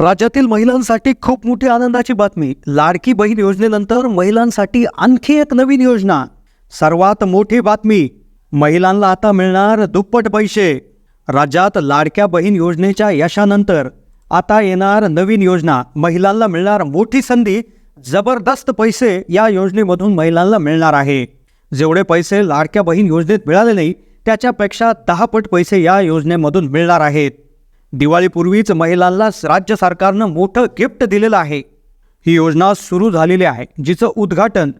राज्यातील महिलांसाठी खूप मोठी आनंदाची बातमी. लाडकी बहीण योजनेनंतर महिलांसाठी आणखी एक नवीन योजना. सर्वात मोठी बातमी महिलांना आता मिळणार दुप्पट पैसे. राज्यात लाडक्या बहीण योजनेच्या यशानंतर आता येणार नवीन योजना. महिलांना मिळणार मोठी संधी जबरदस्त पैसे या योजनेमधून महिलांना मिळणार आहे. जेवढे पैसे लाडक्या बहीण योजनेत मिळाले नाही त्याच्यापेक्षा दहा पट पैसे या योजनेमधून मिळणार आहेत. दिवाळीपूर्वीच महिलांना राज्य सरकारनं मोठं गिफ्ट दिलेलं आहे. ही योजना सुरू झालेली आहे जिचं उद्घाटन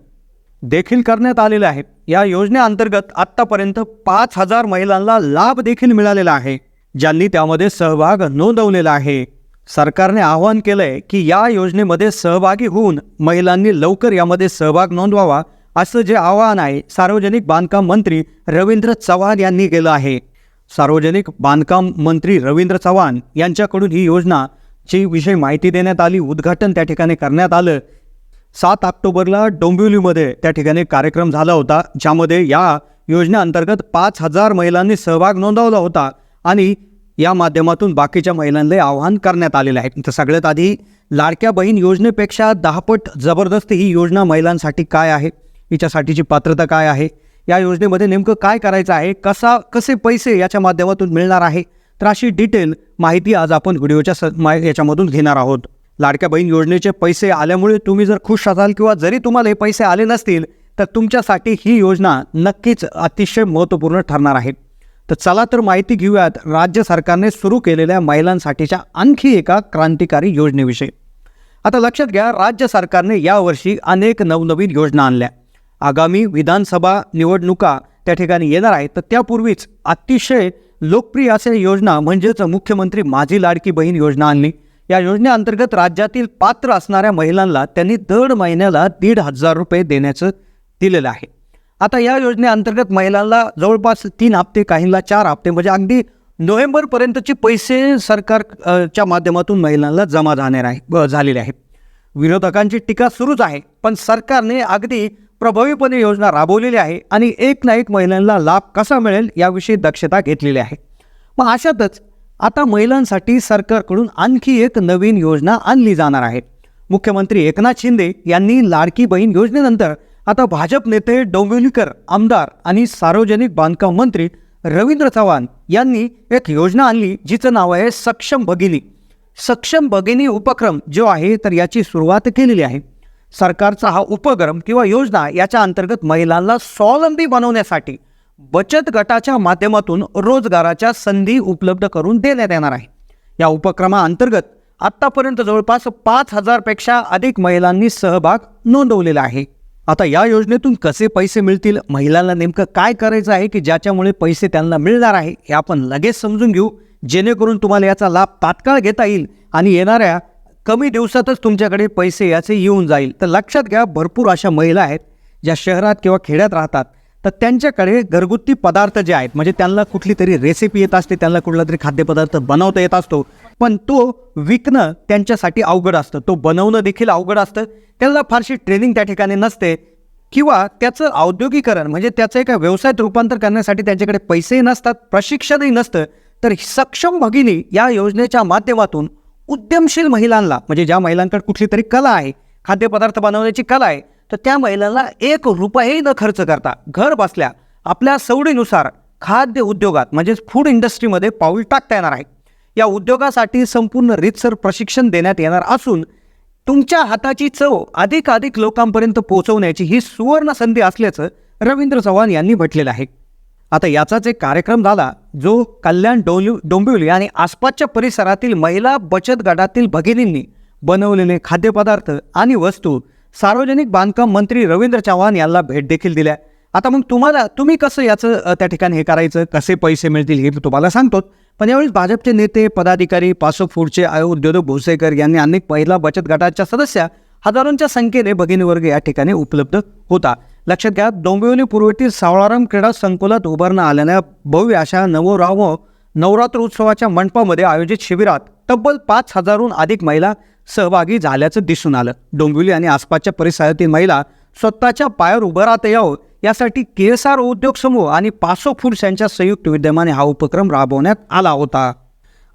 देखील करण्यात आलेलं आहे. या योजनेअंतर्गत आत्तापर्यंत पाच हजार महिलांना लाभ देखील मिळालेला आहे ज्यांनी त्यामध्ये सहभाग नोंदवलेला आहे. सरकारने आवाहन केलंय की या योजनेमध्ये सहभागी होऊन महिलांनी लवकर यामध्ये सहभाग नोंदवावा असं जे आवाहन आहे सार्वजनिक बांधकाम मंत्री रवींद्र चव्हाण यांनी केलं आहे. सार्वजनिक बांधकाम मंत्री रवींद्र चव्हाण यांच्याकडून ही योजना ची विषयी माहिती देण्यात आली. उद्घाटन त्या ठिकाणी करण्यात आलं. सात ऑक्टोबरला डोंबिवलीमध्ये त्या ठिकाणी कार्यक्रम झाला होता ज्यामध्ये या योजनेअंतर्गत पाच हजार महिलांनी सहभाग नोंदवला होता आणि या माध्यमातून बाकीच्या महिलांना आवाहन करण्यात आलेलं आहे. तर सगळ्यात आधी लाडक्या बहीण योजनेपेक्षा दहापट जबरदस्त ही योजना महिलांसाठी काय आहे? हिच्यासाठीची पात्रता काय आहे? या योजनेमध्ये नेमकं काय करायचं आहे? कसा कसे पैसे याच्या माध्यमातून मिळणार आहे? तर अशी डिटेल माहिती आज आपण व्हिडिओच्या स मा याच्यामधून घेणार आहोत. लाडक्या बहीण योजनेचे पैसे आल्यामुळे तुम्ही जर खुश असाल किंवा जरी तुम्हाला हे पैसे आले नसतील तर तुमच्यासाठी ही योजना नक्कीच अतिशय महत्त्वपूर्ण ठरणार आहे. तर चला तर माहिती घेऊयात राज्य सरकारने सुरू केलेल्या महिलांसाठीच्या आणखी एका क्रांतिकारी योजनेविषयी. आता लक्षात घ्या राज्य सरकारने यावर्षी अनेक नवनवीन योजना आणल्या. आगामी विधानसभा निवडणुका त्या ठिकाणी येणार आहेत. तर त्यापूर्वीच अतिशय लोकप्रिय असे योजना म्हणजेच मुख्यमंत्री माझी लाडकी बहीण योजना आणली. या योजनेअंतर्गत राज्यातील पात्र असणाऱ्या महिलांना त्यांनी दर महिन्याला दीड हजार रुपये देण्याचं दिलेलं आहे. आता या योजनेअंतर्गत महिलांना जवळपास तीन हप्ते काहींना चार हप्ते म्हणजे अगदी नोव्हेंबरपर्यंतचे पैसे सरकार च्या माध्यमातून महिलांना जमा जाणार आहे. ब- झालेले आहे. विरोधकांची टीका सुरूच आहे पण सरकारने अगदी प्रभावीपणे योजना राबवलेली आहे आणि एक ना एक महिलांना लाभ कसा मिळेल याविषयी दक्षता घेतलेली आहे. मग अशातच आता महिलांसाठी सरकारकडून आणखी एक नवीन योजना आणली जाणार आहे. मुख्यमंत्री एकनाथ शिंदे यांनी लाडकी बहीण योजनेनंतर आता भाजप नेते डोंबिवलीकर आमदार आणि सार्वजनिक बांधकाम मंत्री रवींद्र चव्हाण यांनी एक योजना आणली जिचं नाव आहे सक्षम भगिनी सक्षम भगिनी उपक्रम जो आहे तर याची सुरुवात केलेली आहे. सरकारचा हा उपक्रम किंवा योजना याच्या अंतर्गत महिलांना स्वावलंबी बनवण्यासाठी बचत गटाच्या माध्यमातून रोजगाराच्या संधी उपलब्ध करून देण्यात येणार आहे. या उपक्रमाअंतर्गत आत्तापर्यंत जवळपास पाच हजारपेक्षा अधिक महिलांनी सहभाग नोंदवलेला आहे. आता या योजनेतून कसे पैसे मिळतील महिलांना नेमकं काय करायचं आहे की ज्याच्यामुळे पैसे त्यांना मिळणार आहे हे आपण लगेच समजून घेऊ. जेणेकरून तुम्हाला याचा लाभ तात्काळ घेता येईल आणि येणाऱ्या कमी दिवसातच तुमच्याकडे पैसे याचे येऊन जाईल. तर लक्षात घ्या भरपूर अशा महिला आहेत ज्या शहरात किंवा खेड्यात राहतात. तर त्यांच्याकडे घरगुती पदार्थ जे आहेत म्हणजे त्यांना कुठली तरी रेसिपी येत असते त्यांना कुठला तरी खाद्यपदार्थ बनवता येत असतो. पण तो विकणं त्यांच्यासाठी अवघड असतं. तो बनवणं देखील अवघड असतं. त्यांना फारशी ट्रेनिंग त्या ठिकाणी नसते. किंवा त्याचं औद्योगिकरण म्हणजे त्याचं एका व्यवसायात रूपांतर करण्यासाठी त्यांच्याकडे पैसेही नसतात प्रशिक्षणही नसतं. तर सक्षम भगिनी या योजनेच्या माध्यमातून उद्यमशील महिलांना म्हणजे ज्या महिलांकडे कुठली तरी कला आहे खाद्यपदार्थ बनवण्याची कला आहे तर त्या महिलांना एक रुपयाही न खर्च करता घर बसल्या आपल्या सवडीनुसार खाद्य उद्योगात म्हणजेच फूड इंडस्ट्रीमध्ये पाऊल टाकता येणार आहे. या उद्योगासाठी संपूर्ण रीतसर प्रशिक्षण देण्यात येणार असून तुमच्या हाताची चव अधिकाधिक लोकांपर्यंत पोहोचवण्याची ही सुवर्ण संधी असल्याचं रवींद्र चव्हाण यांनी म्हटलेलं आहे. आता याचाच एक कार्यक्रम झाला जो कल्याण डोंबिव डोंबिवली आणि आसपासच्या परिसरातील महिला बचत गटातील भगिनींनी बनवलेले खाद्यपदार्थ आणि वस्तू सार्वजनिक बांधकाम मंत्री रवींद्र चव्हाण यांना भेट देखील दिल्या. आता मग तुम्हाला तुम्ही कसं याचं त्या ठिकाणी हे करायचं कसे पैसे मिळतील हे तुम्हाला सांगतो. पण यावेळी भाजपचे नेते पदाधिकारी पासो फूडचे आयोग उद्योजक भोसेकर यांनी अनेक महिला बचत गटाच्या सदस्या हजारोंच्या संख्येने भगिनी वर्ग या ठिकाणी उपलब्ध होता. लक्षात घ्या डोंबिवली पूर्वेतील सावळाराम क्रीडा संकुलात उभारण्यात आलेल्या भव्य अशा नवराव नवरात्र उत्सवाच्या मंडपामध्ये आयोजित शिबिरात तब्बल पाच हजारहून अधिक महिला सहभागी झाल्याचं दिसून आलं. डोंबिवली आणि आसपासच्या परिसरातील महिला स्वतःच्या पायावर उभं राहता यावं यासाठी के एस आर उद्योग समूह आणि पासो फूड्स यांच्या संयुक्त विद्यमाने हा उपक्रम राबवण्यात आला होता.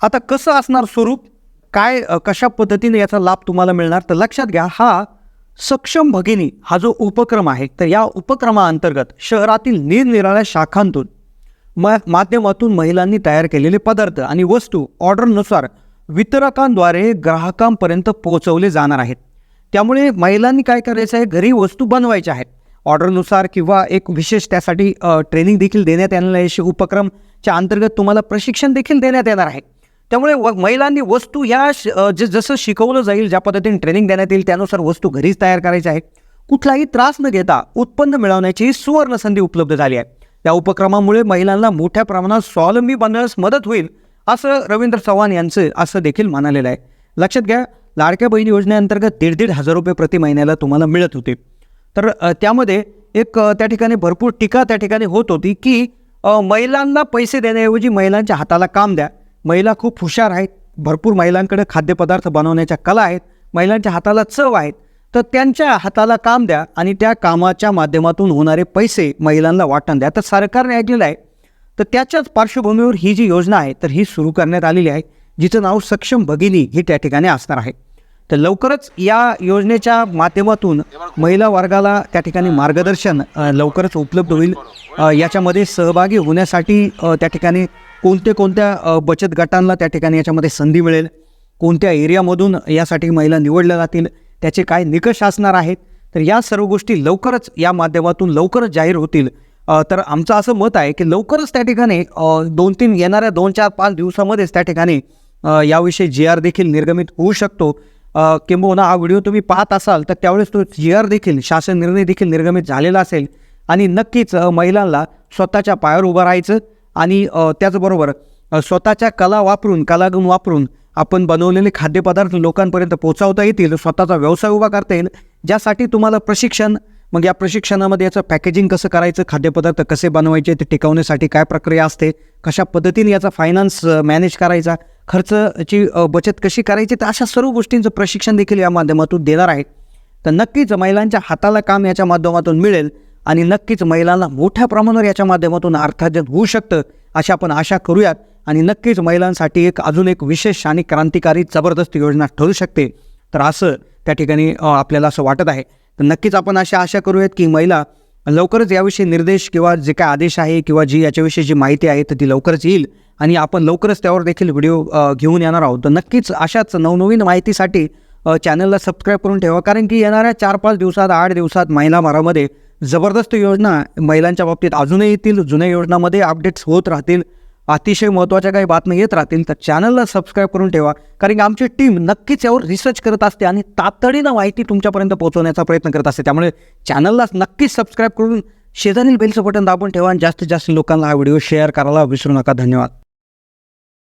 आता कसं असणार स्वरूप? काय कशा पद्धतीने याचा लाभ तुम्हाला मिळणार? तर लक्षात घ्या हा सक्षम भगिनी हा जो उपक्रम आहे तर या उपक्रमाअंतर्गत शहरातील निरनिराळ्या शाखांतून म माध्यमातून महिलांनी तयार केलेले पदार्थ आणि वस्तू ऑर्डरनुसार वितरकांद्वारे ग्राहकांपर्यंत पोहोचवले जाणार आहेत. त्यामुळे महिलांनी काय करायचं आहे? घरी वस्तू बनवायच्या आहेत. ऑर्डरनुसार किंवा एक विशेष त्यासाठी ट्रेनिंग देखील देण्यात येणार आहे. शि- उपक्रमच्या अंतर्गत तुम्हाला प्रशिक्षण देखील देण्यात येणार आहे. त्यामुळे व महिलांनी वस्तू ह्या श- जे जसं शिकवलं जाईल ज्या पद्धतीने ट्रेनिंग देण्यात येईल त्यानुसार वस्तू घरीच तयार करायच्या आहे कुठलाही त्रास न घेता उत्पन्न मिळवण्याची ही सुवर्ण संधी उपलब्ध झाली आहे. या उपक्रमामुळे महिलांना मोठ्या प्रमाणात स्वावलंबी बनण्यास मदत होईल असं रवींद्र चव्हाण यांचं असं देखील म्हणालेलं आहे. लक्षात घ्या लाडक्या बहिणी योजनेअंतर्गत दीड दीड हजार रुपये प्रति महिन्याला तुम्हाला मिळत होते. तर त्यामध्ये एक त्या ठिकाणी भरपूर टीका त्या ठिकाणी होत होती की महिलांना पैसे देण्याऐवजी महिलांच्या हाताला काम द्या. महिला खूप हुशार आहेत. भरपूर महिलांकडे खाद्यपदार्थ बनवण्याच्या कला आहेत. महिलांच्या हाताला चव आहेत. तर त्यांच्या हाताला काम द्या आणि त्या कामाच्या माध्यमातून होणारे पैसे महिलांना वाटण द्या. तर सरकारने ऐकलेलं आहे. तर त्याच्याच पार्श्वभूमीवर ही जी योजना आहे तर ही सुरू करण्यात आलेली आहे. जिचं नाव सक्षम भगिनी ही त्या ठिकाणी असणार आहे. तर लवकरच या योजनेच्या माध्यमातून महिला वर्गाला त्या ठिकाणी मार्गदर्शन लवकरच उपलब्ध होईल. याच्यामध्ये सहभागी होण्यासाठी त्या ठिकाणी कोणते कोणत्या बचत गटांना त्या ठिकाणी याच्यामध्ये संधी मिळेल कोणत्या एरियामधून यासाठी महिला निवडल्या जातील त्याचे काय निकष असणार आहेत तर या सर्व गोष्टी लवकरच या माध्यमातून लवकरच जाहीर होतील. तर आमचं असं मत आहे की लवकरच त्या ठिकाणी दोन तीन येणाऱ्या दोन चार पाच दिवसामध्येच त्या ठिकाणी याविषयी जी आर देखील निर्गमित होऊ शकतो. किंबहुना हा व्हिडिओ तुम्ही पाहत असाल तर त्यावेळेस तो जीआर देखील शासन निर्णय देखील निर्गमित झालेला असेल. आणि नक्कीच महिलांना स्वतःच्या पायावर उभं राहायचं आणि त्याचबरोबर स्वतःच्या कला वापरून कलागुण वापरून आपण बनवलेले खाद्यपदार्थ लोकांपर्यंत पोहोचवता येतील स्वतःचा व्यवसाय उभा करता येईल ज्यासाठी तुम्हाला प्रशिक्षण मग या प्रशिक्षणामध्ये याचं पॅकेजिंग कसं करायचं खाद्यपदार्थ कसे बनवायचे ते टिकवण्यासाठी काय प्रक्रिया असते कशा पद्धतीने याचा फायनान्स मॅनेज करायचा खर्चची बचत कशी करायची? तर अशा सर्व गोष्टींचं प्रशिक्षण देखील या माध्यमातून देणार आहे तर नक्कीच महिलांच्या हाताला काम याच्या माध्यमातून मिळेल आणि नक्कीच महिलांना मोठ्या प्रमाणावर याच्या माध्यमातून अर्थार्जन होऊ शकतं अशी आपण आशा करूयात. आणि नक्कीच महिलांसाठी एक अजून एक विशेष आणि क्रांतिकारी जबरदस्त योजना ठरू शकते. तर असं त्या ठिकाणी आपल्याला असं वाटत आहे. तर नक्कीच आपण अशा आशा करूयात की महिला लवकरच याविषयी निर्देश किंवा जे काय आदेश आहे किंवा जी याच्याविषयी जी माहिती आहे तर ती लवकरच येईल आणि आपण लवकरच त्यावर देखील व्हिडिओ घेऊन येणार आहोत. तर नक्कीच अशाच नवनवीन माहितीसाठी चॅनलला सबस्क्राईब करून ठेवा. कारण की येणाऱ्या चार पाच दिवसात आठ दिवसात महिनाभरामध्ये जबरदस्त योजना महिलांच्या बाबतीत अजूनही येतील. जुन्या योजनामध्ये अपडेट्स होत राहतील. अतिशय महत्त्वाच्या काही बातम्या येत राहतील तर चॅनलला सबस्क्राईब करून ठेवा. कारण की आमची टीम नक्कीच यावर रिसर्च करत असते आणि तातडीनं माहिती तुमच्यापर्यंत पोहोचवण्याचा प्रयत्न करत असते. त्यामुळे चॅनलला नक्कीच सबस्क्राईब करून शेजारील बेलचं बटन दाबून ठेवा आणि जास्तीत जास्त लोकांना हा व्हिडिओ शेअर करायला विसरू नका. धन्यवाद.